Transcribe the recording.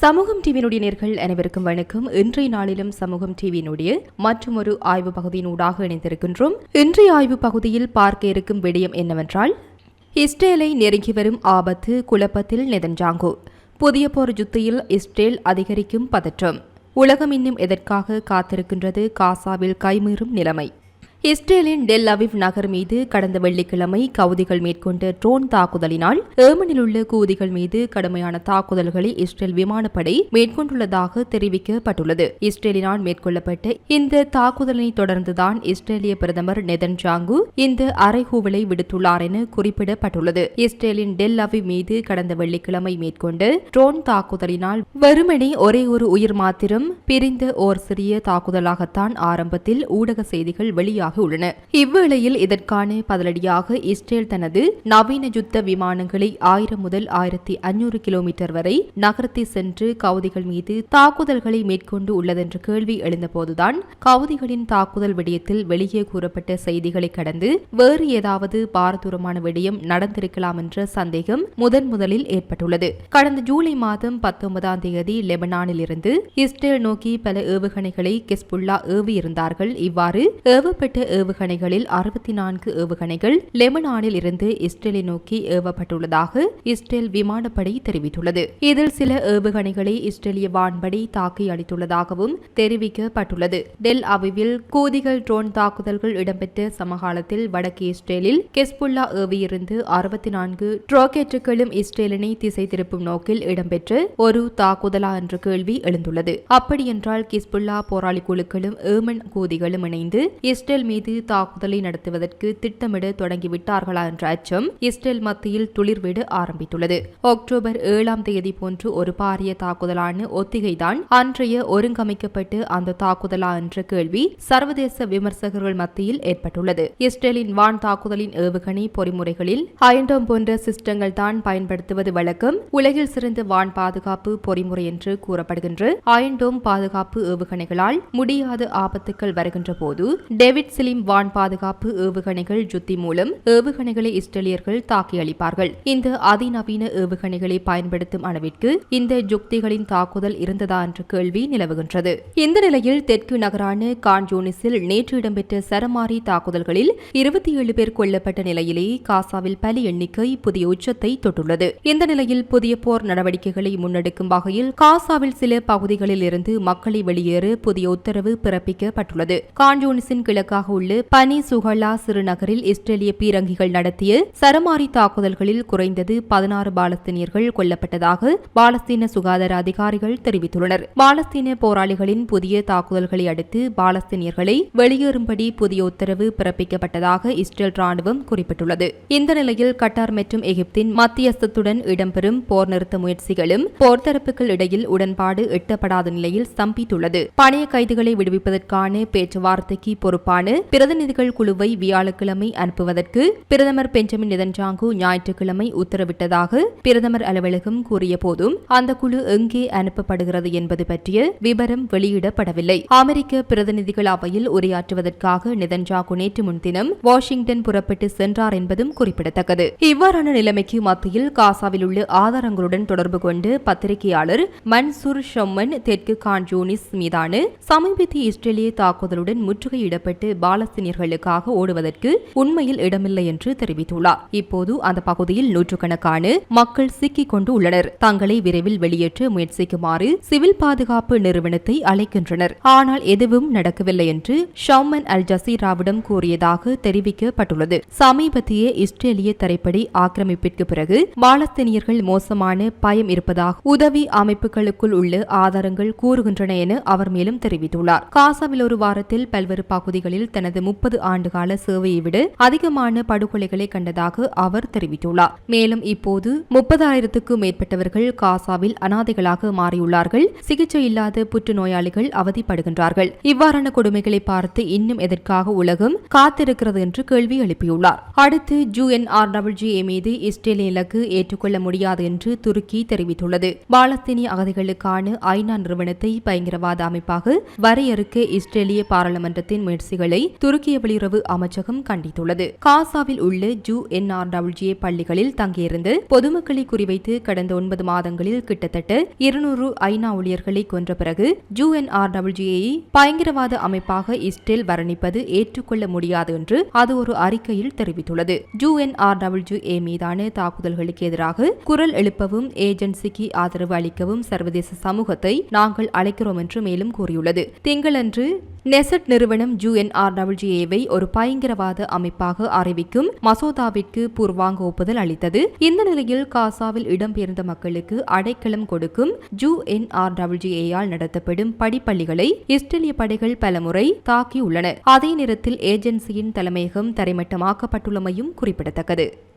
சமூகம் டிவியினுடைய நேர்கள் அனைவருக்கும் வணக்கம். இன்றைய நாளிலும் சமூகம் டிவியினுடைய மற்றும் ஒரு ஆய்வு பகுதியினூடாக இணைந்திருக்கின்றோம். இன்றைய ஆய்வு பகுதியில் பார்க்க இருக்கும் விடயம் என்னவென்றால் இஸ்ரேலை நெருங்கி வரும் ஆபத்து குழப்பத்தில் நெதன்ஜாங்கோ புதிய போர் யுத்தியில் இஸ்ரேல் அதிகரிக்கும் பதற்றம். உலகம் இன்னும் எதற்காக காத்திருக்கின்றது? காசாவில் கைமீறும் நிலைமை. இஸ்ரேலின் டெல் அவிவ் நகர் மீது கடந்த வெள்ளிக்கிழமை கவுதிகள் மேற்கொண்ட ட்ரோன் தாக்குதலினால் ஏமனில் உள்ள கூதிகள் மீது கடுமையான தாக்குதல்களை இஸ்ரேல் விமானப்படை மேற்கொண்டுள்ளதாக தெரிவிக்கப்பட்டுள்ளது. இஸ்ரேலினால் மேற்கொள்ளப்பட்ட இந்த தாக்குதலை தொடர்ந்துதான் இஸ்ரேலிய பிரதமர் நெதன் ஜாங்கு இந்த அறைகூவலை விடுத்துள்ளார் என குறிப்பிடப்பட்டுள்ளது. இஸ்ரேலின் டெல் அவிவ் மீது கடந்த வெள்ளிக்கிழமை மேற்கொண்ட ட்ரோன் தாக்குதலினால் வெறுமனே ஒரே ஒரு உயிர் மாத்திரம் பிரிந்த ஓர் சிறிய தாக்குதலாகத்தான் ஆரம்பத்தில் ஊடக செய்திகள் வெளியாக உள்ளன. இவ்வேளையில் இதற்கான பதிலடியாக இஸ்ரேல் தனது நவீன யுத்த விமானங்களை ஆயிரம் முதல் ஆயிரத்தி அஞ்சூறு கிலோமீட்டர் வரை நகர்த்தி சென்று கவுதிகள் மீது தாக்குதல்களை மேற்கொண்டு உள்ளதென்ற கேள்வி எழுந்தபோதுதான் கவுதிகளின் தாக்குதல் விடயத்தில் வெளியே கூறப்பட்ட செய்திகளை கடந்து வேறு ஏதாவது பாரதூரமான விடயம் நடந்திருக்கலாம் என்ற சந்தேகம் முதன் முதலில் ஏற்பட்டுள்ளது. கடந்த ஜூலை மாதம் பத்தொன்பதாம் தேதி லெபனானில் இருந்து இஸ்ரேல் நோக்கி பல ஏவுகணைகளை கெஸ்புல்லா ஏவியிருந்தார்கள். இவ்வாறு ஏவப்பட்ட ஏவுகணைகளில் அறுபத்தி நான்கு ஏவுகணைகள் லெபனானில் இருந்து இஸ்ரேலை நோக்கி ஏவப்பட்டுள்ளதாக இஸ்ரேல் விமானப்படை தெரிவித்துள்ளது. இதில் சில ஏவுகணைகளை இஸ்ரேலிய வான்படை தாக்கி அளித்துள்ளதாகவும் தெரிவிக்கப்பட்டுள்ளது. டெல் அவிவில் கூதிகள் ட்ரோன் தாக்குதல்கள் இடம்பெற்ற சமகாலத்தில் வடக்கு இஸ்ரேலில் கெஸ்புல்லா ஏவியிருந்து அறுபத்தி நான்கு ராக்கெட்டுகளும் இஸ்ரேலினை திசை திருப்பும் நோக்கில் இடம்பெற்று ஒரு தாக்குதலா என்ற கேள்வி எழுந்துள்ளது. அப்படியென்றால் கிஸ்புல்லா போராளி குழுக்களும் ஏமன் கூதிகளும் இணைந்து இஸ்ரேல் மீது தாக்குதலை நடத்துவதற்கு திட்டமிட தொடங்கிவிட்டார்களா என்ற அச்சம் இஸ்ரேல் மத்தியில் துளிர்விட ஆரம்பித்துள்ளது. அக்டோபர் ஏழாம் தேதி போன்று ஒரு பாரிய தாக்குதலான ஒத்திகைதான் அன்றைய ஒருங்கமைக்கப்பட்டு அந்த தாக்குதலா என்ற கேள்வி சர்வதேச விமர்சகர்கள் மத்தியில் ஏற்பட்டுள்ளது. இஸ்ரேலின் வான் தாக்குதலின் ஏவுகணை பொறிமுறைகளில் அயண்டோம் போன்ற சிஸ்டங்கள் தான் பயன்படுத்துவது வழக்கம். உலகில் சிறந்த வான் பாதுகாப்பு பொறிமுறை என்று கூறப்படுகின்ற அயண்டோம் பாதுகாப்பு ஏவுகணைகளால் முடியாத ஆபத்துக்கள் வருகின்ற போது டேவிட் சிலிம் வான் பாதுகாப்பு ஏவுகணைகள் ஜுத்தி மூலம் ஏவுகணைகளை இஸ்ரேலியர்கள் தாக்கி அளிப்பார்கள் இந்த அதிநவீன ஏவுகணைகளை பயன்படுத்தும் அளவிற்கு இந்த ஜுக்திகளின் தாக்குதல் இருந்ததா என்ற கேள்வி நிலவுகின்றது. இந்த நிலையில் தெற்கு நகரான கான்ஜூனிஸில் நேற்று இடம்பெற்ற சரமாரி தாக்குதல்களில் இருபத்தி ஏழு பேர் கொல்லப்பட்ட நிலையிலேயே காசாவில் பலி எண்ணிக்கை புதிய உச்சத்தை தொட்டுள்ளது. இந்த நிலையில் புதிய போர் நடவடிக்கைகளை முன்னெடுக்கும் வகையில் காசாவில் சில பகுதிகளில் இருந்து மக்களை வெளியேற புதிய உத்தரவு பிறப்பிக்கப்பட்டுள்ளது. கான்ஜூனிஸின் கிழக்காக உள்ள பனி சுகலா சிறுநகரில் இஸ்ரேலிய பீரங்கிகள் நடத்திய சரமாரி தாக்குதல்களில் குறைந்தது பதினாறு பாலஸ்தீனியர்கள் கொல்லப்பட்டதாக பாலஸ்தீன சுகாதார அதிகாரிகள் தெரிவித்துள்ளனர். பாலஸ்தீன போராளிகளின் புதிய தாக்குதல்களை அடுத்து பாலஸ்தீனியர்களை வெளியேறும்படி புதிய உத்தரவு பிறப்பிக்கப்பட்டதாக இஸ்ரேல் ராணுவம் குறிப்பிட்டுள்ளது. இந்த நிலையில் கட்டார் மற்றும் எகிப்தின் மத்தியஸ்தத்துடன் இடம்பெறும் போர் நிறுத்த முயற்சிகளும் போர் தரப்புகள் இடையில் உடன்பாடு எட்டப்படாத நிலையில் ஸ்தம்பித்துள்ளது. பணைய கைதிகளை விடுவிப்பதற்கான பேச்சுவார்த்தைக்கு பொறுப்பான பிரதிநிதிகள் குழுவை வியாழக்கிழமை அனுப்புவதற்கு பிரதமர் பெஞ்சமின் நெதன்ஜாங்கு ஞாயிற்றுக்கிழமை உத்தரவிட்டதாக பிரதமர் அலுவலகம் கூறிய போதும் அந்த குழு எங்கே அனுப்பப்படுகிறது என்பது பற்றிய விவரம் வெளியிடப்படவில்லை. அமெரிக்க பிரதிநிதிகள் அவையில் உரையாற்றுவதற்காக நெதன்ஜாகு நேற்று முன்தினம் வாஷிங்டன் புறப்பட்டு சென்றார் என்பதும் குறிப்பிடத்தக்கது. இவ்வாறான நிலைமைக்கு மத்தியில் காசாவில் உள்ள ஆதாரங்களுடன் தொடர்பு கொண்டு பத்திரிகையாளர் மன்சூர் ஷம்மன் தெற்கு கான் ஜூனிஸ் மீதான சமீபத்திய இஸ்ரேலிய தாக்குதலுடன் முற்றுகையிடப்பட்டு பாலஸ்தீனியர்களுக்காக ஓடுவதற்கு உண்மையில் இடமில்லை என்று தெரிவித்துள்ளார். இப்போது அந்த பகுதியில் நூற்றுக்கணக்கான மக்கள் சிக்கிக் கொண்டு உள்ளனர். தங்களை விரைவில் வெளியேற்ற முயற்சிக்குமாறு சிவில் பாதுகாப்பு நிறுவனத்தை அழைக்கின்றனர். ஆனால் எதுவும் நடக்கவில்லை என்று ஷவுமன் அல் ஜசீராவிடம் கூறியதாக தெரிவிக்கப்பட்டுள்ளது. சமீபத்திய இஸ்ரேலிய தரைப்படை ஆக்கிரமிப்பிற்கு பிறகு பாலஸ்தீனியர்கள் மோசமான பயம் இருப்பதாக உதவி அமைப்புகளுக்குள் உள்ள ஆதாரங்கள் கூறுகின்றன என அவர் மேலும் தெரிவித்துள்ளார். காசாவில் ஒரு வாரத்தில் பல்வேறு பகுதிகளில் தனது முப்பது ஆண்டுகால சேவையை விட அதிகமான படுகொலைகளை கண்டதாக அவர் தெரிவித்துள்ளார். மேலும் இப்போது முப்பதாயிரத்துக்கும் மேற்பட்டவர்கள் காசாவில் அனாதைகளாக மாறியுள்ளார்கள். சிகிச்சை இல்லாத புற்றுநோயாளிகள் அவதிப்படுகின்றார்கள். இவ்வாறான கொடுமைகளை பார்த்து இன்னும் எதற்காக உலகம் காத்திருக்கிறது என்று கேள்வி எழுப்பியுள்ளார். அடுத்து ஜூஎன்ஆர்டபிள்யூஏ மீது இஸ்ரேலிய இலக்கு ஏற்றுக்கொள்ள முடியாது என்று துருக்கி தெரிவித்துள்ளது. பாலஸ்தீனிய அகதிகளுக்கான ஐநா நிறுவனத்தை பயங்கரவாத அமைப்பாக வரையறுக்க இஸ்ரேலிய பாராளுமன்றத்தின் முயற்சிகளை செயலை துருக்கிய வெளியுறவு அமைச்சகம் கண்டித்துள்ளது. காசாவில் உள்ள ஜூ என்ஆர்டபிள்யூஏ பள்ளிகளில் தங்கியிருந்து பொதுமக்களை குறிவைத்து கடந்த ஒன்பது மாதங்களில் கிட்டத்தட்ட இருநூறு ஐநா ஊழியர்களை கொன்ற பிறகு ஜூ என்ஆர்டபிள்யூஏ பயங்கரவாத அமைப்பாக இஸ்ரேல் வர்ணிப்பது ஏற்றுக்கொள்ள முடியாது என்று அது ஒரு அறிக்கையில் தெரிவித்துள்ளது. ஜூ என்ஆர்டபிள்யூஏ மீதான தாக்குதல்களுக்கு எதிராக குரல் எழுப்பவும் ஏஜென்சிக்கு ஆதரவு அளிக்கவும் சர்வதேச சமூகத்தை நாங்கள் அழைக்கிறோம் என்று மேலும் கூறியுள்ளது. திங்களன்று நெசட் நிறுவனம் யுஎன்ஆர்டபிள்யூஏவை ஒரு பயங்கரவாத அமைப்பாக அறிவிக்கும் மசோதாவிற்கு பூர்வாங்க ஒப்புதல் அளித்தது. இந்த நிலையில் காசாவில் இடம்பெயர்ந்த மக்களுக்கு அடைக்கலம் கொடுக்கும் ஜூ நடத்தப்படும் படிப்பள்ளிகளை இஸ்ரேலிய படைகள் பலமுறை தாக்கியுள்ளன. அதே நேரத்தில் ஏஜென்சியின் தலைமையகம் தரைமட்டமாக்கப்பட்டுள்ளமையும் குறிப்பிடத்தக்கது.